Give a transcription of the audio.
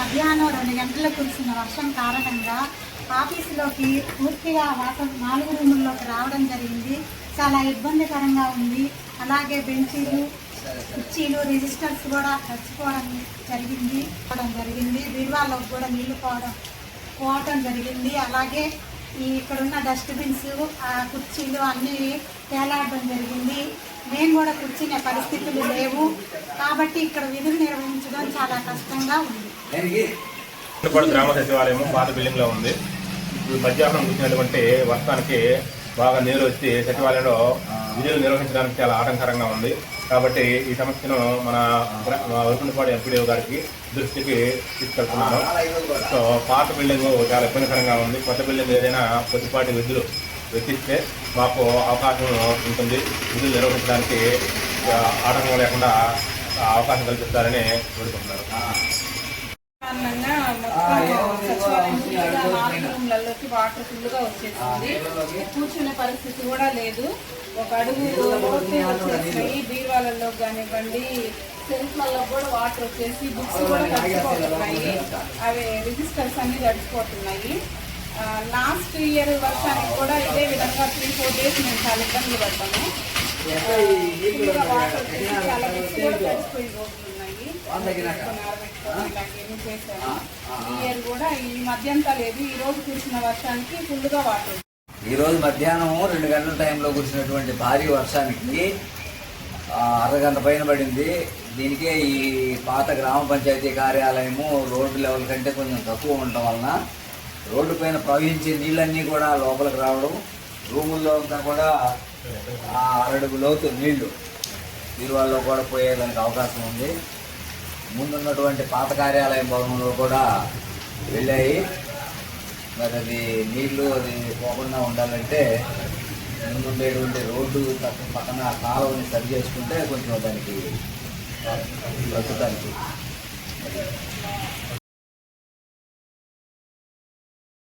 మధ్యాహ్నం రెండు గంటలకు కురిసిన వర్షం కారణంగా ఆఫీసులోకి పూర్తిగా వాటర్ నాలుగు రూముల్లోకి రావడం జరిగింది. చాలా ఇబ్బందికరంగా ఉంది. అలాగే బెంచీలు కుర్చీలు రిజిస్టర్స్ కూడా చచ్చిపోవడం జరిగింది పోవడం జరిగింది. బీరువాలోకి కూడా నీళ్ళు పోవడం పోవటం జరిగింది. అలాగే ఈ ఇక్కడున్న డస్ట్బిన్స్ ఆ కుర్చీలు అన్నీ తేలాడడం జరిగింది. మేము కూడా కూర్చునే పరిస్థితులు లేవు. కాబట్టి ఇక్కడ విధులు నిర్వహించడం చాలా కష్టంగా ఉంది. పాడు గ్రామ సచివాలయం పాత బిల్డింగ్లో ఉంది. ఇప్పుడు మధ్యాహ్నం కురిసినటువంటి వర్షానికి బాగా నీరు వచ్చి సచివాలయంలో విధులు నిర్వహించడానికి చాలా ఆటంకరంగా ఉంది. కాబట్టి ఈ సమస్యను మన వరకుండపాడు ఎంపీడీ గారికి దృష్టికి తీసుకెళ్తున్నాము సో పాత బిల్డింగ్ చాలా ఇబ్బందికరంగా ఉంది. కొత్త బిల్డింగ్ ఏదైనా కొద్దిపాటి విధులు వెచ్చిస్తే మాకు అవకాశం ఉంటుంది. విధులు నిర్వహించడానికి ఆటంకం లేకుండా అవకాశం కల్పిస్తారని కోరుకుంటున్నారు సచివాలయం రూమ్లలోకి వాటర్ ఫుల్గా వచ్చేసింది. కూర్చునే పరిస్థితి కూడా లేదు. ఒక అడుగు లోతు వచ్చేసినాయి. బీరువాలలో కానివ్వండి సెల్ఫ్లలో కూడా వాటర్ వచ్చేసి బుక్స్ కూడా తడిచిపోతున్నాయి అవి రిజిస్టర్స్ అన్ని గడిచిపోతున్నాయి లాస్ట్ ఇయర్ వర్షానికి కూడా ఇదే విధంగా త్రీ ఫోర్ డేస్ మేము చాలా ఇబ్బంది పడతాము వాటర్ చాలా బుక్స్ కూడా తడిచిపోయి రోజులు చేశాను. ఈ ఇయర్ కూడా ఈ మధ్యంతా లేదు ఈ రోజు కురిసిన వర్షానికి ఫుల్గా వాటర్. ఈ రోజు మధ్యాహ్నం రెండు గంటల టైంలో కురిసినటువంటి భారీ వర్షానికి అరగంట పైన పడింది. దీనికే ఈ పాత గ్రామ పంచాయతీ కార్యాలయము రోడ్డు లెవెల్ కంటే కొంచెం తక్కువ ఉండటం వలన రోడ్డు పైన ప్రవహించే నీళ్ళన్నీ కూడా లోపలికి రావడం రూముల్లో అంతా కూడా ఆ అరడుగు లోతు నీళ్ళు బీరువాల్లో కూడా పోయేదానికి అవకాశం ఉంది. ముందున్నటువంటి పాత కార్యాలయం భవనంలో కూడా వెళ్ళాయి. మరి అది నీళ్ళు అది పోకుండా ఉండాలంటే ముందుండేటువంటి రోడ్డు పక్కన కాలువని సరి చేసుకుంటే కొంచెం దానికి ప్రస్తుతానికి